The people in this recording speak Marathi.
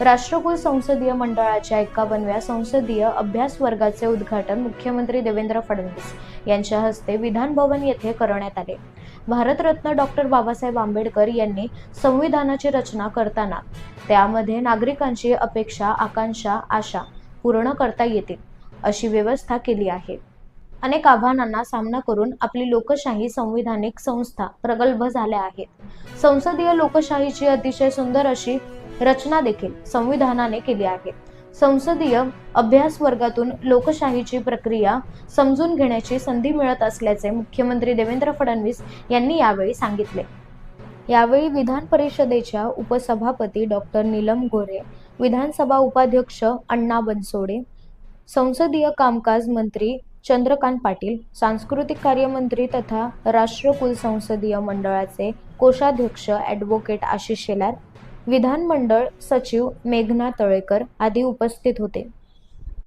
राष्ट्रकुल संसदीय मंडळाच्या एकावनव्या संसदीय अभ्यास वर्गाचे उद्घाटन मुख्यमंत्री देवेंद्र फडणवीस यांच्या हस्ते विधान भवन येथे करण्यात आले. भारतरत्न डॉक्टर बाबासाहेब आंबेडकर यांनी संविधानाची रचना करताना त्यामध्ये नागरिकांची अपेक्षा आकांक्षा आशा पूर्ण करता येतील अशी व्यवस्था केली आहे. अनेक आव्हानांना सामना करून आपली लोकशाही संविधानिक संस्था प्रगल्भ झाल्या आहेत. संसदीय लोकशाहीची अतिशय सुंदर अशी रचना देखील संविधानाने केली आहे. संसदीय अभ्यास वर्गातून लोकशाहीची प्रक्रिया समजून घेण्याची संधी मिळत असल्याचे मुख्यमंत्री देवेंद्र फडणवीस यांनी यावेळी सांगितले. यावेळी विधान परिषदेच्या उपसभापती डॉक्टर नीलम गोरे विधानसभा उपाध्यक्ष अण्णा बनसोडे संसदीय कामकाज मंत्री चंद्रकांत पाटील सांस्कृतिक कार्यमंत्री तथा राष्ट्रकुल संसदीय मंडळाचे कोषाध्यक्ष ॲडव्होकेट आशिष शेलार विधानमंडळ सचिव मेघना तळेकर आदी उपस्थित होते.